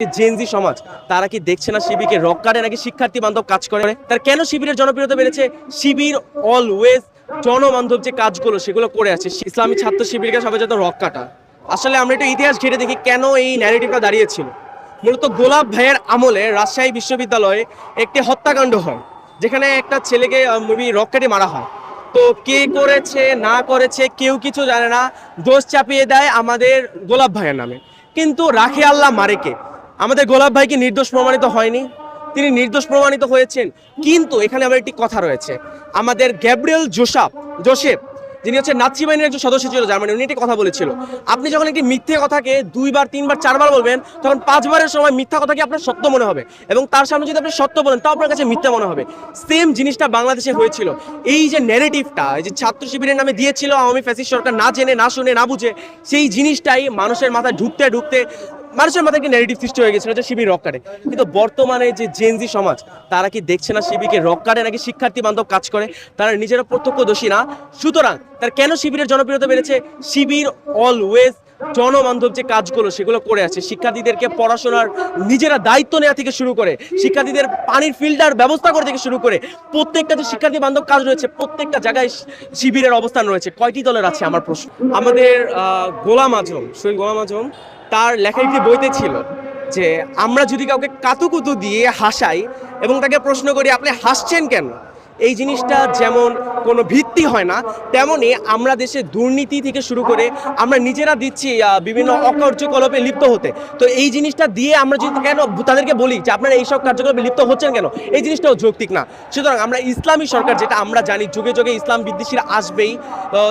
Gen Z সমাজ, তারা কি দেখছে না শিবিরকে রক কাটে নাকি শিক্ষার্থী বান্ধব কাজ করে? তার কেন শিবিরের জনপ্রিয়তা বেড়েছে? শিবির অলওয়েজ জনবান্ধব যে কাজগুলো, সেগুলো করে আছে। ইসলামী ছাত্র শিবিরকে সবাই যত রক কাটা আসলে আমরা একটু ইতিহাস ঘেটে দেখি কেন এই ন্যারেটিভটা দাঁড়িয়েছিল। মূলত গোলাপ ভাইয়ের আমলে রাজশাহী বিশ্ববিদ্যালয়ে একটি হত্যাকাণ্ড হয়, যেখানে একটা ছেলেকে রক কেটে মারা হয়। তো কে করেছে, না করেছে, কেউ কিছু জানে না। দোষ চাপিয়ে দেয় আমাদের গোলাপ ভাইয়ের নামে। কিন্তু রাখে আল্লাহ মারেকে আমাদের গোলাপ ভাই কি নির্দোষ প্রমাণিত হয়নি, তিনি নির্দোষ প্রমাণিত হয়েছেন। কিন্তু এখানে আমার একটি কথা রয়েছে। আমাদের গ্যাব্রিয়েল জোসাফ, জোসেফ, যিনি হচ্ছে নাৎসি বাহিনীর একজন সদস্য ছিল জার্মানি, উনি একটি কথা বলেছিল। আপনি যখন একটি মিথ্যে কথাকে দুইবার, তিনবার, চারবার বলবেন, তখন পাঁচবারের সময় মিথ্যা কথাকে আপনার সত্য মনে হবে এবং তার সামনে যদি আপনি সত্য বলেন, তাও আপনার কাছে মিথ্যা মনে হবে। সেম জিনিসটা বাংলাদেশে হয়েছিল। এই যে ন্যারেটিভটা, এই যে ছাত্র শিবিরের নামে দিয়েছিল আওয়ামী ফ্যাসিস্ট সরকার, না জেনে, না শুনে, না বুঝে, সেই জিনিসটাই মানুষের মাথায় ঢুকতে ঢুকতে মানুষের মাথায় কি নেগেটিভ সৃষ্টি হয়ে গেছিল যে শিবির রক কাটে কিন্তু বর্তমানে যে জেনজি সমাজ, তারা কি দেখছে না শিবিকে রক কাটে নাকি শিক্ষার্থী বান্ধব কাজ করে? তারা নিজেরা প্রত্যক্ষদর্শী না? সুতরাং তার কেন শিবিরের জনপ্রিয়তা বেড়েছে? শিবির অলওয়েজ জনবান্ধব যে কাজগুলো সেগুলো করে আছে শিক্ষার্থীদেরকে পড়াশোনার নিজেরা দায়িত্ব নেওয়া থেকে শুরু করে, শিক্ষার্থীদের পানির ফিল্টার ব্যবস্থা করে থেকে শুরু করে, প্রত্যেকটা যে শিক্ষার্থী বান্ধব কাজ রয়েছে, প্রত্যেকটা জায়গায় শিবিরের অবস্থান রয়েছে। কয়টি দলের আছে আমার প্রশ্ন? আমাদের গোলাম আজম, শহীদ গোলাম আজম, তার লেখা একটি বইতে ছিল যে, আমরা যদি কাউকে কাতুকুতু দিয়ে হাসাই এবং তাকে প্রশ্ন করি, আপনি হাসছেন কেন? এই জিনিসটা যেমন কোনো ভিত্তি হয় না, তেমনি আমরা দেশে দুর্নীতি থেকে শুরু করে আমরা নিজেরা দিচ্ছি বিভিন্ন অকার্যকলাপে লিপ্ত হতে। তো এই জিনিসটা দিয়ে আমরা যদি কেন তাদেরকে বলি যে আপনারা এইসব কার্যকলাপে লিপ্ত হচ্ছেন কেন? এই জিনিসটাও যৌক্তিক না। সুতরাং আমরা ইসলামী সরকার যেটা আমরা জানি, যুগে যুগে ইসলাম বিদ্বেষীরা আসবেই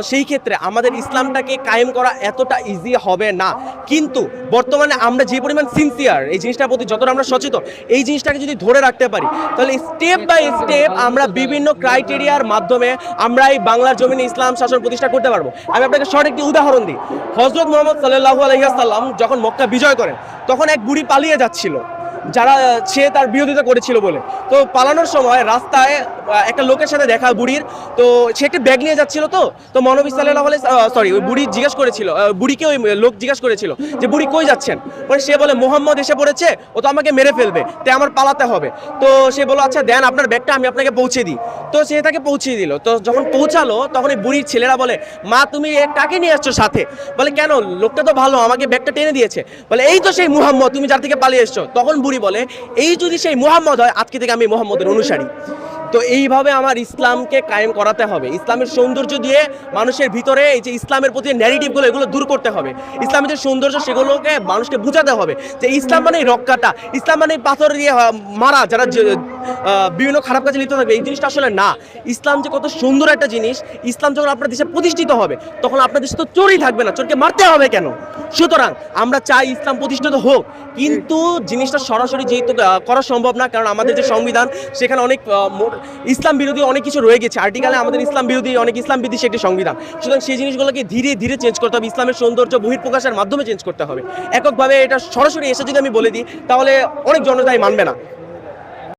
সেই ক্ষেত্রে আমাদের ইসলামটাকে কায়েম করা এতটা ইজি হবে না। কিন্তু বর্তমানে আমরা যে পরিমাণ সিনসিয়ার এই জিনিসটার প্রতি যতটা আমরা সচেতন, এই জিনিসটাকে যদি ধরে রাখতে পারি, তাহলে স্টেপ বাই স্টেপ আমরা বিভিন্ন ক্রাইটেরিয়ার মাধ্যমে আমরা এই বাংলার জমিনে ইসলাম শাসন প্রতিষ্ঠা করতে পারব। আমি আপনাকে শর্ট একটি উদাহরণ দিই। হজরত মোহাম্মদ সাল্লাহু আলহিহাসাল্লাম যখন মক্কা বিজয় করেন, তখন এক বুড়ি পালিয়ে যাচ্ছিল। যারা, সে তার বিরোধিতা করেছিল বলে। তো পালানোর সময় রাস্তায় একটা লোকের সাথে দেখা, বুড়ির। তো সে একটা ব্যাগ নিয়ে যাচ্ছিল তো? তো মনবী সাল্লাহ সরি ওই বুড়ি জিজ্ঞেস করেছিল বুড়িকে ওই লোক জিজ্ঞেস করেছিল যে, বুড়ি কই যাচ্ছেন? পরে সে বলে, মোহাম্মদ এসে পড়েছে, ও তো আমাকে মেরে ফেলবে, তাই আমার পালাতে হবে। তো সে বলল আচ্ছা দেন, আপনার ব্যাগটা আমি আপনাকে পৌঁছে দিই। তো সে তাকে পৌঁছিয়ে দিল। তো যখন পৌঁছালো, তখন এই বুড়ির ছেলেরা বলে, মা, তুমি কাকে নিয়ে আসছো সাথে? বলে, কেন? লোকটা তো ভালো, আমাকে ব্যাগটা টেনে দিয়েছে। বলে, এই তো সেই মুহাম্মদ, তুমি যার থেকে পালিয়ে এসছো। তখন বুড়ি বলে, এই যদি সেই মোহাম্মদ হয়, আজকে থেকে আমি মোহাম্মদের অনুসারী। তো এইভাবে আমার ইসলামকে কায়েম করাতে হবে। ইসলামের সৌন্দর্য দিয়ে মানুষের ভিতরে এই যে ইসলামের প্রতি ন্যারেটিভগুলো এগুলো দূর করতে হবে। ইসলামের যে সৌন্দর্য, সেগুলোকে মানুষকে বোঝাতে হবে যে ইসলাম মানে রক্ষাটা। ইসলাম মানে পাথর দিয়ে মারা, যারা বিভিন্ন খারাপ কাজে লিপ্ত থাকবে। এই জিনিসটা আসলে না। ইসলাম যে কত সুন্দর একটা জিনিস, ইসলাম যখন আপনার দেশে প্রতিষ্ঠিত হবে, তখন আপনার দেশে তো চোরই থাকবে না। চোরকে মারতে হবে কেন? সুতরাং আমরা চাই ইসলাম প্রতিষ্ঠিত হোক। কিন্তু জিনিসটা সরাসরি যেহেতু করা সম্ভব না, কারণ আমাদের যে সংবিধান, সেখানে অনেক ইসলাম বিরোধী অনেক কিছু রয়ে গেছে। আর্টিকেলে আমাদের ইসলাম বিরোধী, অনেক ইসলাম বিদ্বেষী একটি সংবিধান। সুতরাং সেই জিনিসগুলোকে ধীরে ধীরে চেঞ্জ করতে হবে। ইসলামের সৌন্দর্য বহির্প্রকাশের মাধ্যমে চেঞ্জ করতে হবে। এককভাবে এটা সরাসরি এসে যদি আমি বলে দিই, তাহলে অনেক জনতাই মানবে না।